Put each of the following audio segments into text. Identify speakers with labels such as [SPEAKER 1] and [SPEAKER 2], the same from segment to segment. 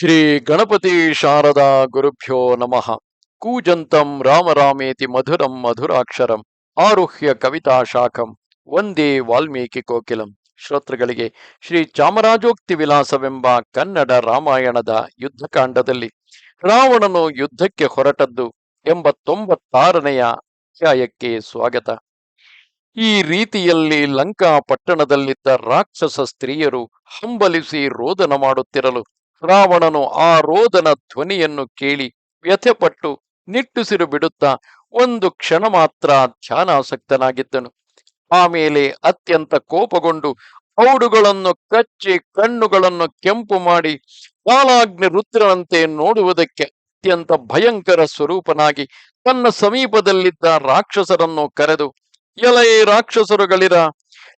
[SPEAKER 1] ಶ್ರೀ ಗಣಪತಿ ಶಾರದಾ ಗುರುಭ್ಯೋ ನಮಃ. ಕೂಜಂತಂ ರಾಮರಾಮೇತಿ ಮಧುರಂ ಮಧುರಾಕ್ಷರಂ. ಆರುಹ್ಯ ಕವಿತಾ ಶಾಖಂ. ಒಂದೇ ವಾಲ್ಮೀಕಿ ಕೋಕಿಲಂ. ಶ್ರೋತೃಗಳಿಗೆ ಶ್ರೀ ಚಾಮರಾಜೋಕ್ತಿ ವಿಲಾಸವೆಂಬ ಕನ್ನಡ ರಾಮಾಯಣದ ಯುದ್ಧಕಾಂಡದಲ್ಲಿ ರಾವಣನು ಯುದ್ಧಕ್ಕೆ ಹೊರಟದ್ದು ಎಂಬ ತೊಂಬತ್ತಾರನೆಯ ಅಧ್ಯಾಯಕ್ಕೆ ಸ್ವಾಗತ. ಈ ರೀತಿಯಲ್ಲಿ ಲಂಕಾ ಪಟ್ಟಣದಲ್ಲಿದ್ದ ರಾಕ್ಷಸ ಸ್ತ್ರೀಯರು ಹಂಬಲಿಸಿ ರೋದನ ಮಾಡುತ್ತಿರಲು ರಾವಣನು ಆ ರೋದನ ಧ್ವನಿಯನ್ನು ಕೇಳಿ ವ್ಯಥೆಪಟ್ಟು ನಿಟ್ಟುಸಿರು ಬಿಡುತ್ತಾ ಒಂದು ಕ್ಷಣ ಮಾತ್ರ ಧ್ಯಾನಾಸಕ್ತನಾಗಿದ್ದನು. ಆಮೇಲೆ ಅತ್ಯಂತ ಕೋಪಗೊಂಡು ಔಡುಗಳನ್ನು ಕಚ್ಚಿ ಕಣ್ಣುಗಳನ್ನು ಕೆಂಪು ಮಾಡಿ ಕಾಲಾಗ್ನಿ ರುದ್ರನಂತೆ ನೋಡುವುದಕ್ಕೆ ಅತ್ಯಂತ ಭಯಂಕರ ಸ್ವರೂಪನಾಗಿ ತನ್ನ ಸಮೀಪದಲ್ಲಿದ್ದ ರಾಕ್ಷಸರನ್ನು ಕರೆದು, ಎಲೈ ರಾಕ್ಷಸರುಗಳಿರ?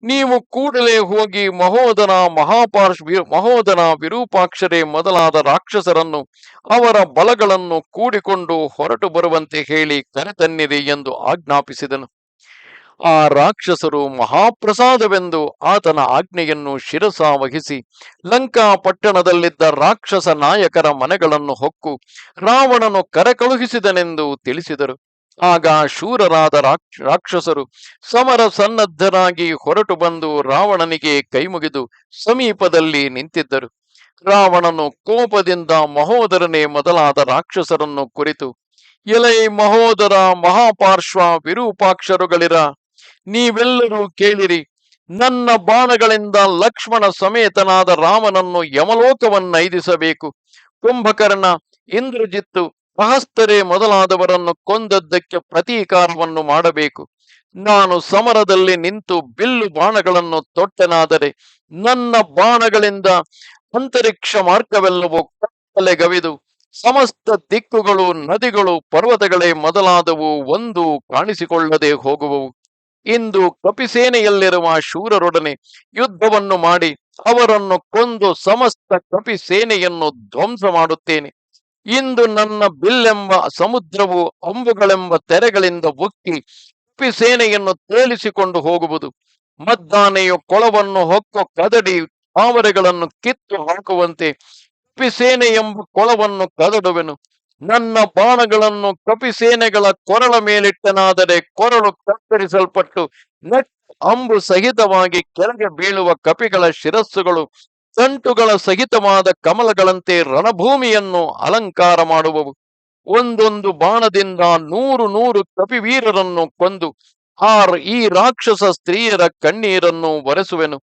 [SPEAKER 1] ನೀವು ಕೂಡಲೇ ಹೋಗಿ ಮಹೋದನ ಮಹಾಪಾರ್ಶ್ ಮಹೋದನ ವಿರೂಪಾಕ್ಷರೇ ಮೊದಲಾದ ರಾಕ್ಷಸರನ್ನು ಅವರ ಬಲಗಳನ್ನು ಕೂಡಿಕೊಂಡು ಹೊರಟು ಬರುವಂತೆ ಹೇಳಿ ಕರೆತನ್ನಿರಿ ಎಂದು ಆಜ್ಞಾಪಿಸಿದನು. ಆ ರಾಕ್ಷಸರು ಮಹಾಪ್ರಸಾದವೆಂದು ಆತನ ಆಜ್ಞೆಯನ್ನು ಶಿರಸ ವಹಿಸಿ ಲಂಕಾ ಪಟ್ಟಣದಲ್ಲಿದ್ದ ರಾಕ್ಷಸ ನಾಯಕರ ಮನೆಗಳನ್ನು ಹೊಕ್ಕು ರಾವಣನು ಕರೆಕಳುಹಿಸಿದನೆಂದು ತಿಳಿಸಿದರು. ಆಗ ಶೂರರಾದ ರಾಕ್ಷ, ರಾಕ್ಷಸರು ಸಮರ ಸನ್ನದ್ಧರಾಗಿ ಹೊರಟು ಬಂದು ರಾವಣನಿಗೆ ಕೈಮುಗಿದು ಸಮೀಪದಲ್ಲಿ ನಿಂತಿದ್ದರು. ರಾವಣನು ಕೋಪದಿಂದ ಮಹೋದರನೇ ಮೊದಲಾದ ರಾಕ್ಷಸರನ್ನು ಕುರಿತು, ಎಲೈ ಮಹೋದರ ಮಹಾಪಾರ್ಶ್ವ ವಿರೂಪಾಕ್ಷರುಗಳಿರ, ನೀವೆಲ್ಲರೂ ಕೇಳಿರಿ, ನನ್ನ ಬಾಣಗಳಿಂದ ಲಕ್ಷ್ಮಣ ಸಮೇತನಾದ ರಾಮನನ್ನು ಯಮಲೋಕವನ್ನೈದಿಸಬೇಕು. ಕುಂಭಕರ್ಣ, ಇಂದ್ರಜಿತ್ತು ಸಹಸ್ತರೆ ಮೊದಲಾದವರನ್ನು ಕೊಂದದ್ದಕ್ಕೆ ಪ್ರತೀಕಾರವನ್ನು ಮಾಡಬೇಕು. ನಾನು ಸಮರದಲ್ಲಿ ನಿಂತು ಬಿಲ್ಲು ಬಾಣಗಳನ್ನು ತೊಟ್ಟನಾದರೆ ನನ್ನ ಬಾಣಗಳಿಂದ ಅಂತರಿಕ್ಷ ಮಾರ್ಗವೆಲ್ಲವೂ ಕತ್ತಲೆಗವಿದು. ಸಮಸ್ತ ದಿಕ್ಕುಗಳು, ನದಿಗಳು, ಪರ್ವತಗಳೇ ಮೊದಲಾದವು ಒಂದು ಕಾಣಿಸಿಕೊಳ್ಳದೆ ಹೋಗುವವು. ಇಂದು ಕಪಿಸೇನೆಯಲ್ಲಿರುವ ಶೂರರೊಡನೆ ಯುದ್ಧವನ್ನು ಮಾಡಿ ಅವರನ್ನು ಕೊಂದು ಸಮಸ್ತ ಕಪಿಸೇನೆಯನ್ನು ಧ್ವಂಸ ಮಾಡುತ್ತೇನೆ. ಇಂದು ನನ್ನ ಬಿಲ್ಲೆಂಬ ಸಮುದ್ರವು ಅಂಬುಗಳೆಂಬ ತೆರೆಗಳಿಂದ ಒಕ್ಕಿ ಸೇನೆಯನ್ನು ತೇಲಿಸಿಕೊಂಡು ಹೋಗುವುದು. ಮದ್ದಾನೆಯು ಕೊಳವನ್ನು ಹೊಕ್ಕು ಕದಡಿ ತಾವರೆಗಳನ್ನು ಕಿತ್ತು ಹಾಕುವಂತೆ ಕಪಿಸೇನೆ ಎಂಬ ಕೊಳವನ್ನು ಕದಡುವೆನು. ನನ್ನ ಬಾಣಗಳನ್ನು ಕಪಿಸೇನೆಗಳ ಕೊರಳ ಮೇಲಿಟ್ಟನಾದರೆ ಕೊರಳು ಕತ್ತರಿಸಲ್ಪಟ್ಟು ನೆಟ್ ಅಂಬು ಸಹಿತವಾಗಿ ಕೆಳಗೆ ಬೀಳುವ ಕಪಿಗಳ ಶಿರಸ್ಸುಗಳು ಸಂಟುಗಳ ಸಹಿತವಾದ ಕಮಲಗಳಂತೆ ರಣಭೂಮಿಯನ್ನು ಅಲಂಕಾರ ಮಾಡುವವು. ಒಂದೊಂದು ಬಾಣದಿಂದ ನೂರು ನೂರು ಕಪಿವೀರರನ್ನು ಕೊಂದು ಆ ಈ ರಾಕ್ಷಸ ಸ್ತ್ರೀಯರ ಕಣ್ಣೀರನ್ನು ಒರೆಸುವೆನು.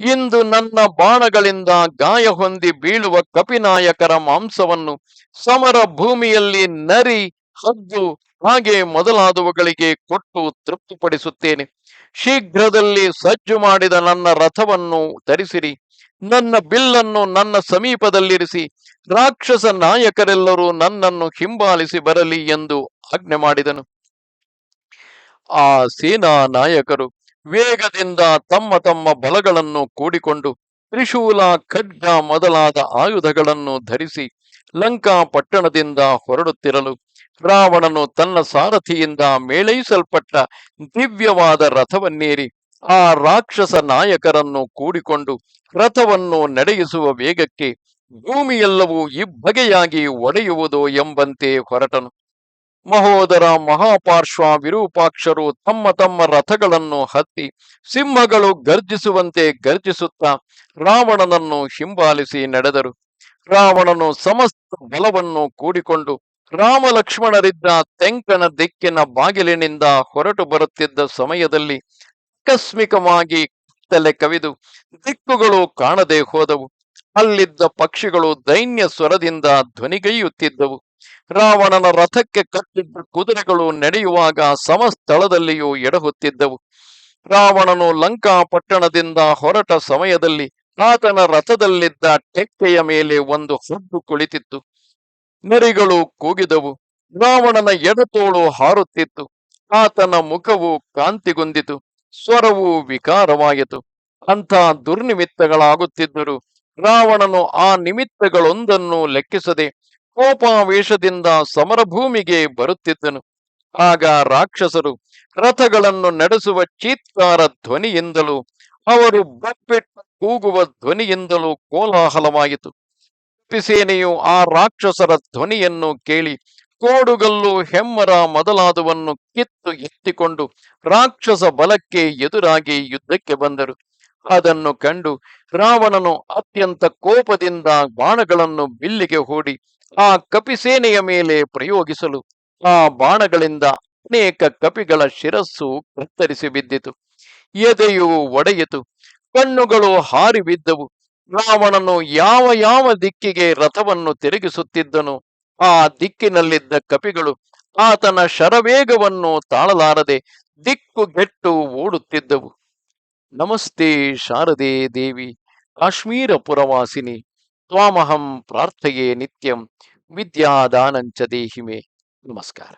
[SPEAKER 1] ಇಂದು ನನ್ನ ಬಾಣಗಳಿಂದ ಗಾಯ ಹೊಂದಿ ಬೀಳುವ ಕಪಿನಾಯಕರ ಮಾಂಸವನ್ನು ಸಮರ ಭೂಮಿಯಲ್ಲಿ ನರಿ ಹದ್ದು ಹಾಗೆ ಮೊದಲಾದವುಗಳಿಗೆ ಕೊಟ್ಟು ತೃಪ್ತಿಪಡಿಸುತ್ತೇನೆ. ಶೀಘ್ರದಲ್ಲಿ ಸಜ್ಜು ಮಾಡಿದ ನನ್ನ ರಥವನ್ನು ಧರಿಸಿರಿ. ನನ್ನ ಬಿಲ್ಲನ್ನು ನನ್ನ ಸಮೀಪದಲ್ಲಿರಿಸಿ, ರಾಕ್ಷಸ ನಾಯಕರೆಲ್ಲರೂ ನನ್ನನ್ನು ಹಿಂಬಾಲಿಸಿ ಬರಲಿ ಎಂದು ಆಜ್ಞೆ ಮಾಡಿದನು. ಆ ಸೇನಾ ನಾಯಕರು ವೇಗದಿಂದ ತಮ್ಮ ತಮ್ಮ ಬಲಗಳನ್ನು ಕೂಡಿಕೊಂಡು ತ್ರಿಶೂಲ ಖಡ್ಗ ಮೊದಲಾದ ಆಯುಧಗಳನ್ನು ಧರಿಸಿ ಲಂಕಾ ಪಟ್ಟಣದಿಂದ ಹೊರಡುತ್ತಿರಲು, ರಾವಣನು ತನ್ನ ಸಾರಥಿಯಿಂದ ಮೇಳೈಸಲ್ಪಟ್ಟ ದಿವ್ಯವಾದ ರಥವನ್ನೇರಿ ಆ ರಾಕ್ಷಸ ನಾಯಕರನ್ನು ಕೂಡಿಕೊಂಡು ರಥವನ್ನು ನಡೆಯಿಸುವ ವೇಗಕ್ಕೆ ಭೂಮಿಯೆಲ್ಲವೂ ಇಬ್ಬಗೆಯಾಗಿ ಒಡೆಯುವುದು ಎಂಬಂತೆ ಹೊರಟನು. ಮಹೋದರ ಮಹಾಪಾರ್ಶ್ವ ವಿರೂಪಾಕ್ಷರು ತಮ್ಮ ತಮ್ಮ ರಥಗಳನ್ನು ಹತ್ತಿ ಸಿಂಹಗಳು ಗರ್ಜಿಸುವಂತೆ ಗರ್ಜಿಸುತ್ತಾ ರಾವಣನನ್ನು ಹಿಂಬಾಲಿಸಿ ನಡೆದರು. ರಾವಣನು ಸಮಸ್ತ ಬಲವನ್ನು ಕೂಡಿಕೊಂಡು ರಾಮ ಲಕ್ಷ್ಮಣರಿದ್ದ ತೆಂಕನ ದಿಕ್ಕಿನ ಬಾಗಿಲಿನಿಂದ ಹೊರಟು ಬರುತ್ತಿದ್ದ ಸಮಯದಲ್ಲಿ ಆಕಸ್ಮಿಕವಾಗಿ ತಲೆ ಕವಿದು ದಿಕ್ಕುಗಳು ಕಾಣದೆ ಹೋದವು. ಅಲ್ಲಿದ್ದ ಪಕ್ಷಿಗಳು ದೈನ್ಯ ಸ್ವರದಿಂದ ಧ್ವನಿಗೈಯುತ್ತಿದ್ದವು. ರಾವಣನ ರಥಕ್ಕೆ ಕಟ್ಟಿದ್ದ ಕುದುರೆಗಳು ನಡೆಯುವಾಗ ಸಮಸ್ಥಳದಲ್ಲಿಯೂ ಎಡಹುತ್ತಿದ್ದವು. ರಾವಣನು ಲಂಕಾ ಪಟ್ಟಣದಿಂದ ಹೊರಟ ಸಮಯದಲ್ಲಿ ಆತನ ರಥದಲ್ಲಿದ್ದ ಟೆಕ್ಕೆಯ ಮೇಲೆ ಒಂದು ಹದ್ದು ಕುಳಿತಿತ್ತು. ನರಿಗಳು ಕೂಗಿದವು. ರಾವಣನ ಎಡತೋಳು ಹಾರುತ್ತಿತ್ತು. ಆತನ ಮುಖವು ಕಾಂತಿಗೊಂದಿತು ಸ್ವರವು ವಿಕಾರವಾಯಿತು ಅಂಥ ದುರ್ನಿಮಿತ್ತಗಳಾಗುತ್ತಿದ್ದರು. ರಾವಣನು ಆ ನಿಮಿತ್ತಗಳೊಂದನ್ನು ಲೆಕ್ಕಿಸದೆ ಕೋಪಾವೇಶದಿಂದ ಸಮರಭೂಮಿಗೆ ಬರುತ್ತಿದ್ದನು. ಆಗ ರಾಕ್ಷಸರು ರಥಗಳನ್ನು ನಡೆಸುವ ಚೀತ್ಕಾರ ಧ್ವನಿಯಿಂದಲೂ, ಅವರು ಬಪ್ಪಿಟ್ಟು ಕೂಗುವ ಧ್ವನಿಯಿಂದಲೂ ಕೋಲಾಹಲವಾಯಿತು ಸೇನೆಯು ಆ ರಾಕ್ಷಸರ ಧ್ವನಿಯನ್ನು ಕೇಳಿ ಕೋಡುಗಲ್ಲು ಹೆಮ್ಮರ ಮೊದಲಾದವನ್ನು ಕಿತ್ತು ಎತ್ತಿಕೊಂಡು ರಾಕ್ಷಸ ಬಲಕ್ಕೆ ಎದುರಾಗಿ ಯುದ್ಧಕ್ಕೆ ಬಂದರು. ಅದನ್ನು ಕಂಡು ರಾವಣನು ಅತ್ಯಂತ ಕೋಪದಿಂದ ಬಾಣಗಳನ್ನು ಬಿಲ್ಲಿಗೆ ಹೂಡಿ ಆ ಕಪಿಸೇನೆಯ ಮೇಲೆ ಪ್ರಯೋಗಿಸಲು ಆ ಬಾಣಗಳಿಂದ ಅನೇಕ ಕಪಿಗಳ ಶಿರಸ್ಸು ಕತ್ತರಿಸಿ ಬಿದ್ದಿತು. ಎದೆಯು ಒಡೆಯಿತು, ಕಣ್ಣುಗಳು ಹಾರಿ ಬಿದ್ದವು ರಾವಣನು ಯಾವ ಯಾವ ದಿಕ್ಕಿಗೆ ರಥವನ್ನು ತಿರುಗಿಸುತ್ತಿದ್ದನು ಆ ದಿಕ್ಕಿನಲ್ಲಿದ್ದ ಕಪಿಗಳು ಆತನ ಶರವೇಗವನ್ನು ತಾಳಲಾರದೆ ದಿಕ್ಕುಗೆಟ್ಟು ಓಡುತ್ತಿದ್ದವು. ನಮಸ್ತೆ ಶಾರದೆ ದೇವಿ ಕಾಶ್ಮೀರ ಪುರವಾಸಿನಿ ತ್ವಾಮಹಂ ಪ್ರಾರ್ಥೆಯೇ ನಿತ್ಯಂ, ವಿದ್ಯಾದಾನಂಚ ದೇಹಿಮೆ. ನಮಸ್ಕಾರ.